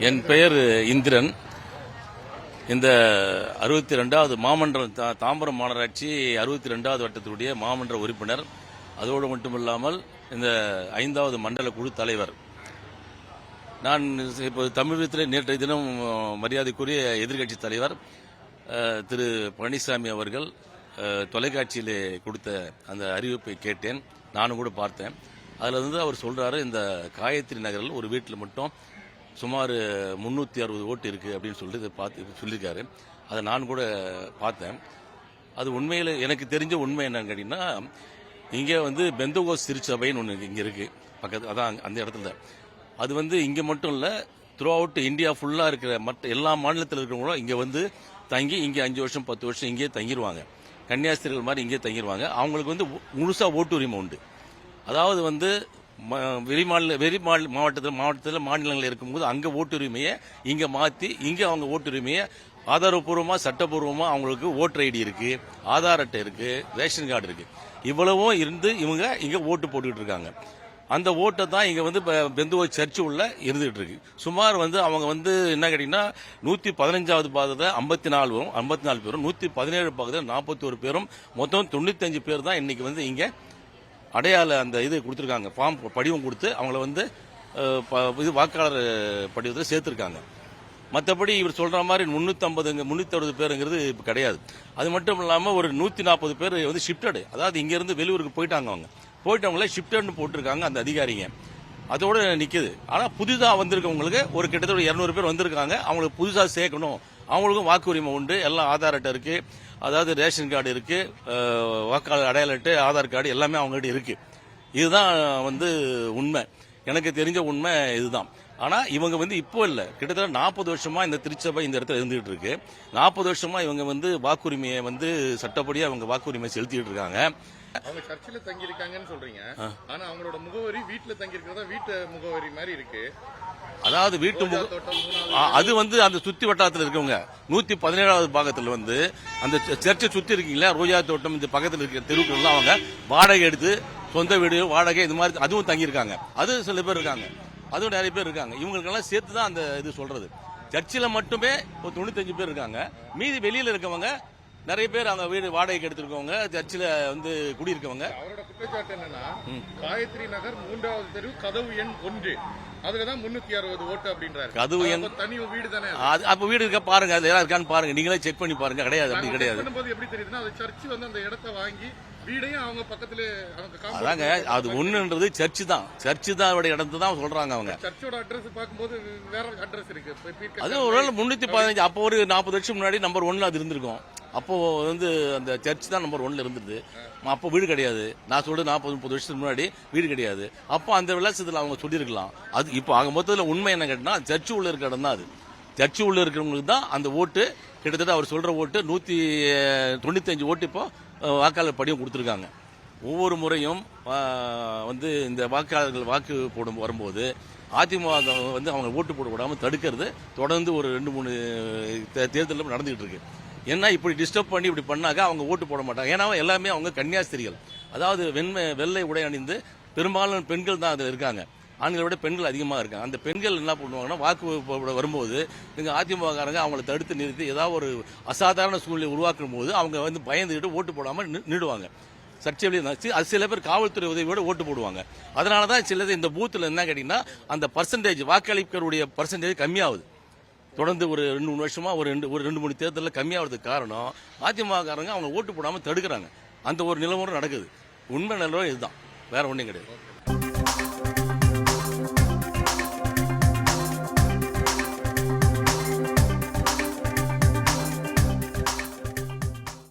என் பெயர் இந்திரன். இந்த அறுபத்தி ரெண்டாவது மாமன்ற தா- தாம்பரம் மாநகராட்சி அறுபத்தி ரெண்டாவது வட்டத்தினுடைய மாமன்ற உறுப்பினர். அதோடு மட்டுமில்லாமல் இந்த ஐந்தாவது மண்டல குழு தலைவர். நான் இப்போ தமிழகத்தில் நேற்றைய தினம் மரியாதைக்குரிய எதிர்க்கட்சி தலைவர் திரு பழனிசாமி அவர்கள் தொலைக்காட்சியிலே கொடுத்த அந்த அறிவிப்பை கேட்டேன். நானும் கூட பார்த்தேன். அதில் வந்து அவர் சொல்கிறாரு இந்த காயத்ரி நகரில் ஒரு வீட்டில் மட்டும் சுமார் முந்நூற்றி அறுபது ஓட்டு இருக்குது அப்படின்னு சொல்லிட்டு பார்த்து சொல்லியிருக்காரு. அதை நான் கூட பார்த்தேன். அது உண்மையில் எனக்கு தெரிஞ்ச உண்மை என்னன்னு கேட்டிங்கன்னா இங்கே வந்து பெந்தகோஸ் திருச்சபைன்னு ஒன்று இங்கே இருக்குது பக்கத்து அதான் அந்த இடத்துல. அது வந்து இங்கே மட்டும் இல்லை த்ரூ அவுட் இந்தியா ஃபுல்லாக இருக்கிற மற்ற எல்லா மாநிலத்தில் இருக்கிறவங்களும் இங்கே வந்து தங்கி இங்கே அஞ்சு வருஷம் பத்து வருஷம் இங்கேயே தங்கிடுவாங்க கன்னியாஸ்திரிகள் மாதிரி இங்கே தங்கிடுவாங்க அவங்களுக்கு வந்து முழுசாக ஓட்டு உரிமை உண்டு. அதாவது வந்து வெளிமாநில வெளி மாநில மாவட்டத்தில் மாவட்டத்தில் மாநிலங்கள் இருக்கும்போது அங்கே ஓட்டுரிமையை இங்கே மாற்றி இங்கே அவங்க ஓட்டுரிமையை ஆதாரப்பூர்வமாக சட்டப்பூர்வமாக அவங்களுக்கு ஓட்டர் ஐடி இருக்கு ஆதார் அட்டை இருக்கு ரேஷன் கார்டு இருக்கு. இவ்வளவும் இருந்து இவங்க இங்கே ஓட்டு போட்டுக்கிட்டு இருக்காங்க. அந்த ஓட்டை தான் இங்கே வந்து இப்போ பெந்துவோ சர்ச்சு உள்ள இருந்துகிட்டு இருக்கு. சுமார் வந்து அவங்க வந்து என்ன கேட்டிங்கன்னா நூற்றி பதினஞ்சாவது பாகத்தில் ஐம்பத்தி நாலு வரும் ஐம்பத்தி நாலு பேரும் நூற்றி பதினேழு பாகத்தில் நாற்பத்தி ஒரு பேரும் மொத்தம் தொண்ணூத்தஞ்சு பேர் தான் இன்னைக்கு வந்து இங்கே அடையாள அந்த இது கொடுத்துருக்காங்க. ஃபார்ம் படிவம் கொடுத்து அவங்கள வந்து ப- இது வாக்காளர் படிவத்தில் சேர்த்துருக்காங்க. மற்றபடி இவர் சொல்ற மாதிரி முந்நூற்றம்பதுங்க முந்நூற்றறுபது பேருங்கிறது இப்போ கிடையாது. அது மட்டும் இல்லாமல் ஒரு நூற்றி நாற்பது பேர் வந்து ஷிஃப்டடு அதாவது இங்கேருந்து வெளியூருக்கு போயிட்டாங்க அவங்க. போயிட்டவங்களே ஷிஃப்டட்னு போட்டிருக்காங்க அந்த அதிகாரிங்க. அதோட நிற்கிது ஆனால் புதிதாக வந்திருக்கவங்களுக்கு ஒரு கிட்டத்தட்ட இரநூறு பேர் வந்திருக்காங்க. அவங்களுக்கு புதுசாக சேர்க்கணும். அவங்களுக்கும் வாக்கு உரிமை உண்டு. எல்லாம் ஆதார் அட்டை இருக்கு. அதாவது ரேஷன் கார்டு இருக்கு. அஹ், வாக்காளர் அடையாள அட்டை ஆதார் கார்டு எல்லாமே அவங்ககிட்ட இருக்கு. இதுதான் வந்து உண்மை. எனக்கு தெரிஞ்ச உண்மை இதுதான். ஆனா இவங்க வந்து இப்போ இல்ல. கிட்டத்தட்ட நாற்பது வருஷமா இந்த திருச்சபை இந்த இடத்துல இருந்துகிட்டு இருக்கு. நாற்பது வருஷமா இவங்க வந்து வாக்குரிமையை வந்து சட்டப்படியா அவங்க வாக்குரிமை செலுத்திட்டு இருக்காங்க. அவங்க சர்ச்சில் தங்கி இருக்காங்கன்னு சொல்றீங்க ஆனா அவங்களோட முகவரி வீட்டுல தங்கி இருக்கிறதா வீட்டு முகவரி மாதிரி இருக்கு. அதாவது வீட்டு அது வந்து அந்த சுத்தி வட்டாரத்தில் இருக்கவங்க. நூத்தி பதினேழாவது பாகத்தில் வந்து அந்த சர்ச்சை சுத்தி இருக்கீங்களா? ரோஜா தோட்டம் இந்த பக்கத்தில் இருக்கிற தெருவுக்கெல்லாம் அவங்க வாடகை எடுத்து சொந்த வீடு வாடகை இது மாதிரி அதுவும் தங்கியிருக்காங்க. அது சில பேர் இருக்காங்க. அதுவும் நிறைய பேர் இருக்காங்க. இவங்களுக்கெல்லாம் சேர்த்து தான் அந்த இது சொல்றது. சர்ச்சில் மட்டுமே ஒரு தொண்ணூத்தஞ்சு பேர் இருக்காங்க. மீதி வெளியில இருக்கவங்க நிறைய பேர் அவங்க வீடு வாடகைக்கு எடுத்திருக்கவங்க சர்ச்சில் வந்து குடியிருக்கவங்க. அவரோட குற்றச்சாட்டு என்னன்னா காயத்ரி நகர் மூன்றாவது தெரு கதவு எண் ஒன்று. அதுலதான் முன்னூத்தி அறுபது ஓட்டு அப்படின்றாரு. கதவு எண் தனி வீடு தானே அது. அப்ப வீடு இருக்க? பாருங்க அது எல்லாம் இருக்கான்னு பாருங்க. நீங்களே செக் பண்ணி பாருங்க. கிடையாது அப்படி கிடையாது. எப்படி தெரியுதுன்னா அது சர்ச் வந்து அந்த இடத்த வாங்கி வீடையும் அவங்க பக்கத்துல அதாங்க அது ஒண்ணுன்றது சர்ச்சு தான். சர்ச்சு தான் அவருடைய இடத்து தான் சொல்றாங்க அவங்க. சர்ச்சோட அட்ரஸ் பார்க்கும்போது வேற அட்ரஸ் இருக்கு. அது ஒரு முன்னூத்தி பதினஞ்சு அப்போ ஒரு நாற்பது வருஷம் முன்னாடி நம்பர் ஒன்ல அது இருந்திருக்கும். அப்போ வந்து அந்த சர்ச் தான் நம்பர் ஒன்ல இருந்தது. அப்போ வீடு கிடையாது. நான் சொல்றது நாற்பது முப்பது வருஷத்துக்கு முன்னாடி வீடு கிடையாது. அப்போ அந்த விளாசத்துல அவங்க சொல்லியிருக்கலாம். அது இப்போ ஆக மொத்தத்தில் உண்மை என்ன கேட்டா சர்ச்சு உள்ள இருக்க இடம் தான் அது. சர்ச்சு உள்ள இருக்கிறவங்களுக்கு தான் அந்த ஓட்டு கிட்டத்தட்ட அவர் சொல்ற ஓட்டு நூத்தி தொண்ணூத்தஞ்சு ஓட்டு இப்போ வாக்காளர் படியும் கொடுத்துருக்காங்க. ஒவ்வொரு முறையும் வந்து இந்த வாக்காளர்கள் வாக்கு போடும் வரும்போது அதிமுக வந்து அவங்க ஓட்டு போட விடாம தடுக்கிறது தொடர்ந்து ஒரு ரெண்டு மூணு தேர்தல்ல நடந்துகிட்டு இருக்கு. ஏன்னா இப்படி டிஸ்டர்ப் பண்ணி இப்படி பண்ணாக்க அவங்க ஓட்டு போட மாட்டாங்க. ஏன்னா எல்லாமே அவங்க கன்னியாஸ்திரிகள். அதாவது வெண்மை வெள்ளை உடை அணிந்து பெரும்பாலும் பெண்கள் தான் அதில் இருக்காங்க. ஆண்களை விட பெண்கள் அதிகமாக இருக்காங்க. அந்த பெண்கள் என்ன பண்ணுவாங்கன்னா வாக்கு வரும்போது இங்கே அதிமுகக்காரங்க அவங்கள தடுத்து நிறுத்தி ஏதாவது ஒரு அசாதாரண சூழ்நிலை உருவாக்கும் போது அவங்க வந்து பயந்துக்கிட்டு ஓட்டு போடாமல் நின்றுடுவாங்க சர்ச்சை அது சில பேர் காவல்துறை உதவியோட ஓட்டு போடுவாங்க. அதனால தான் சிலது இந்த பூத்தில் என்ன கேட்டிங்கன்னா அந்த பர்சன்டேஜ் வாக்களிப்பருடைய பர்சன்டேஜ் கம்மியாகுது. தொடர்ந்து ஒரு ரெண்டு மூணு வருஷமா ஒரு ரெண்டு ஒரு ரெண்டு மூணு தேர்தலில் கம்மியாகிறதுக்கு காரணம் அதிமுககாரங்க அவங்க ஓட்டு போடாமல் தடுக்கிறாங்க. அந்த ஒரு நிலவரம் நடக்குது. உண்மை நிலவரம் இதுதான். வேற ஒன்றும் கிடையாது.